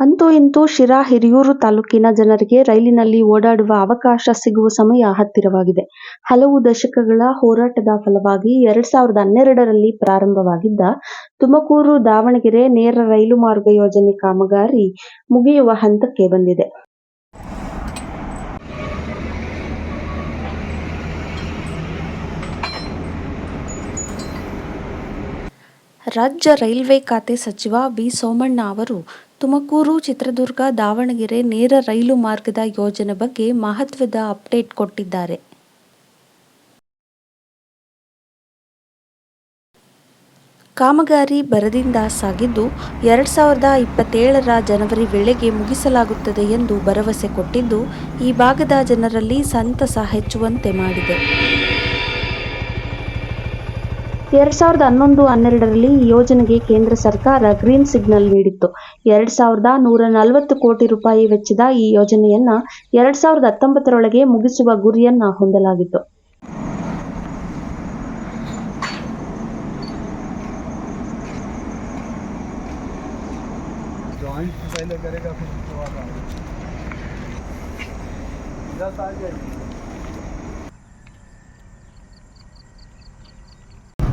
ಅಂತೂ ಇಂತೂ ಶಿರಾ ಹಿರಿಯೂರು ತಾಲೂಕಿನ ಜನರಿಗೆ ರೈಲಿನಲ್ಲಿ ಓಡಾಡುವ ಅವಕಾಶ ಸಿಗುವ ಸಮಯ ಹತ್ತಿರವಾಗಿದೆ. ಹಲವು ದಶಕಗಳ ಹೋರಾಟದ ಫಲವಾಗಿ ಎರಡ್ ಸಾವಿರದ ಹನ್ನೆರಡರಲ್ಲಿ ಪ್ರಾರಂಭವಾಗಿದ್ದ ತುಮಕೂರು-ದಾವಣಗೆರೆ ನೇರ ರೈಲು ಮಾರ್ಗ ಯೋಜನೆ ಕಾಮಗಾರಿ ಮುಗಿಯುವ ಹಂತಕ್ಕೆ ಬಂದಿದೆ. ರಾಜ್ಯ ರೈಲ್ವೆ ಖಾತೆ ಸಚಿವ ವಿ. ಸೋಮಣ್ಣ ಅವರು ತುಮಕೂರು, ಚಿತ್ರದುರ್ಗ, ದಾವಣಗೆರೆ ನೇರ ರೈಲು ಮಾರ್ಗದ ಯೋಜನೆ ಬಗ್ಗೆ ಮಹತ್ವದ ಅಪ್ಡೇಟ್ ಕೊಟ್ಟಿದ್ದಾರೆ. ಕಾಮಗಾರಿ ಬರದಿಂದ ಸಾಗಿದ್ದು, ಎರಡ್ ಸಾವಿರದ ಇಪ್ಪತ್ತೇಳರ ಜನವರಿ ವೇಳೆಗೆ ಮುಗಿಸಲಾಗುತ್ತದೆ ಎಂದು ಭರವಸೆ ಕೊಟ್ಟಿದ್ದು, ಈ ಭಾಗದ ಜನರಲ್ಲಿ ಸಂತಸ ಹೆಚ್ಚುವಂತೆ ಮಾಡಿದೆ. ಎರಡ್ ಸಾವಿರದ ಹನ್ನೊಂದು ಹನ್ನೆರಡರಲ್ಲಿ ಈ ಯೋಜನೆಗೆ ಕೇಂದ್ರ ಸರ್ಕಾರ ಗ್ರೀನ್ ಸಿಗ್ನಲ್ ನೀಡಿತ್ತು. ಎರಡ್ ಸಾವಿರದ ನೂರ ನಲವತ್ತು ಕೋಟಿ ರೂಪಾಯಿ ವೆಚ್ಚದ ಈ ಯೋಜನೆಯನ್ನ ಎರಡ್ ಸಾವಿರದ ಹತ್ತೊಂಬತ್ತರೊಳಗೆ ಮುಗಿಸುವ ಗುರಿಯನ್ನ ಹೊಂದಲಾಗಿತ್ತು.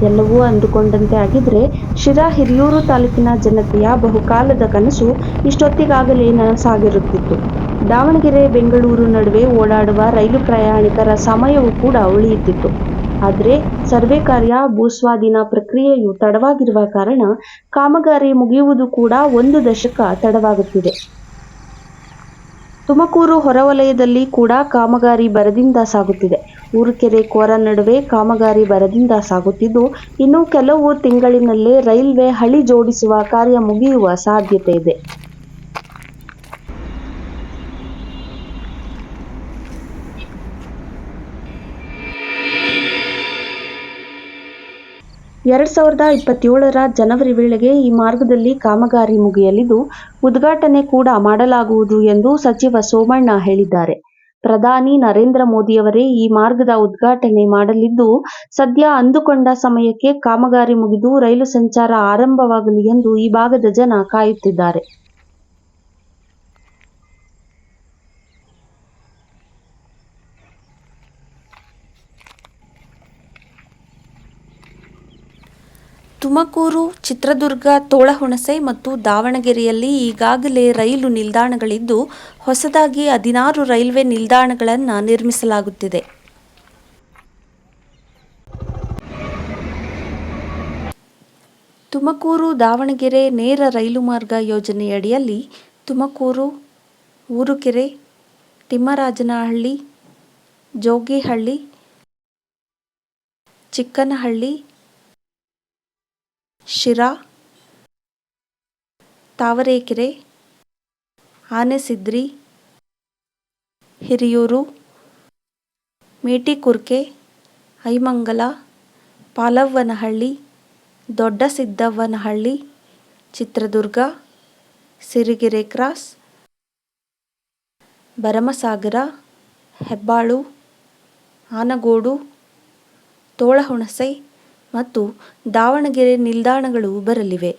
ಎಲ್ಲವೂ ಅಂದುಕೊಂಡಂತೆ ಆಗಿದ್ರೆ ಶಿರಾ ಹಿರಿಯೂರು ತಾಲೂಕಿನ ಜನತೆಯ ಬಹುಕಾಲದ ಕನಸು ಇಷ್ಟೊತ್ತಿಗಾಗಲೇ ನನಸಾಗಿರುತ್ತಿತ್ತು. ದಾವಣಗೆರೆ ಬೆಂಗಳೂರು ನಡುವೆ ಓಡಾಡುವ ರೈಲು ಪ್ರಯಾಣಿಕರ ಸಮಯವೂ ಕೂಡ ಉಳಿಯುತ್ತಿತ್ತು. ಆದರೆ ಸರ್ವೆ ಕಾರ್ಯ, ಭೂಸ್ವಾಧೀನ ಪ್ರಕ್ರಿಯೆಯು ತಡವಾಗಿರುವ ಕಾರಣ ಕಾಮಗಾರಿ ಮುಗಿಯುವುದು ಕೂಡ ಒಂದು ದಶಕ ತಡವಾಗುತ್ತಿದೆ. ತುಮಕೂರು ಹೊರವಲಯದಲ್ಲಿ ಕೂಡ ಕಾಮಗಾರಿ ಭರದಿಂದ ಸಾಗುತ್ತಿದೆ. ಊರುಕೆರೆ-ಕೋರ ನಡುವೆ ಕಾಮಗಾರಿ ಭರದಿಂದ ಸಾಗುತ್ತಿದ್ದು, ಇನ್ನು ಕೆಲವು ತಿಂಗಳಿನಲ್ಲೇ ರೈಲ್ವೆ ಹಳಿ ಜೋಡಿಸುವ ಕಾರ್ಯ ಮುಗಿಯುವ ಸಾಧ್ಯತೆ ಇದೆ. ಎರಡ್ ಸಾವಿರದ ಇಪ್ಪತ್ತೇಳರ ಜನವರಿ ವೇಳೆಗೆ ಈ ಮಾರ್ಗದಲ್ಲಿ ಕಾಮಗಾರಿ ಮುಗಿಯಲಿದ್ದು, ಉದ್ಘಾಟನೆ ಕೂಡ ಮಾಡಲಾಗುವುದು ಎಂದು ಸಚಿವ ಸೋಮಣ್ಣ ಹೇಳಿದ್ದಾರೆ. ಪ್ರಧಾನಿ ನರೇಂದ್ರ ಮೋದಿಯವರೇ ಈ ಮಾರ್ಗದ ಉದ್ಘಾಟನೆ ಮಾಡಲಿದ್ದು, ಸದ್ಯ ಅಂದುಕೊಂಡ ಸಮಯಕ್ಕೆ ಕಾಮಗಾರಿ ಮುಗಿದು ರೈಲು ಸಂಚಾರ ಆರಂಭವಾಗಲಿ ಎಂದು ಈ ಭಾಗದ ಜನ ಕಾಯುತ್ತಿದ್ದಾರೆ. ತುಮಕೂರು, ಚಿತ್ರದುರ್ಗ, ತೋಳಹುಣಸೆ ಮತ್ತು ದಾವಣಗೆರೆಯಲ್ಲಿ ಈಗಾಗಲೇ ರೈಲು ನಿಲ್ದಾಣಗಳಿದ್ದು, ಹೊಸದಾಗಿ ಹದಿನಾರು ರೈಲ್ವೆ ನಿಲ್ದಾಣಗಳನ್ನು ನಿರ್ಮಿಸಲಾಗುತ್ತಿದೆ. ತುಮಕೂರು-ದಾವಣಗೆರೆ ನೇರ ರೈಲು ಮಾರ್ಗ ಯೋಜನೆಯಡಿಯಲ್ಲಿ ತುಮಕೂರು, ಊರುಕೆರೆ, ತಿಮ್ಮರಾಜನಹಳ್ಳಿ, ಜೋಗಿಹಳ್ಳಿ, ಚಿಕ್ಕನಹಳ್ಳಿ, ಶಿರಾ, ತಾವರೆಕೆರೆ, ಆನೆಸಿದ್ರಿ, ಹಿರಿಯೂರು, ಮೇಟಿಕುರ್ಕೆ, ಐಮಂಗಲ, ಪಾಲವ್ವನಹಳ್ಳಿ, ದೊಡ್ಡಸಿದ್ದವ್ವನಹಳ್ಳಿ, ಚಿತ್ರದುರ್ಗ, ಸಿರಿಗೆರೆ ಕ್ರಾಸ್, ಭರಮಸಾಗರ, ಹೆಬ್ಬಾಳು, ಆನಗೋಡು, ತೋಳಹುಣಸೆ ಮತ್ತು ದಾವಣಗೆರೆ ನಿಲ್ದಾಣಗಳು ಬರಲಿವೆ.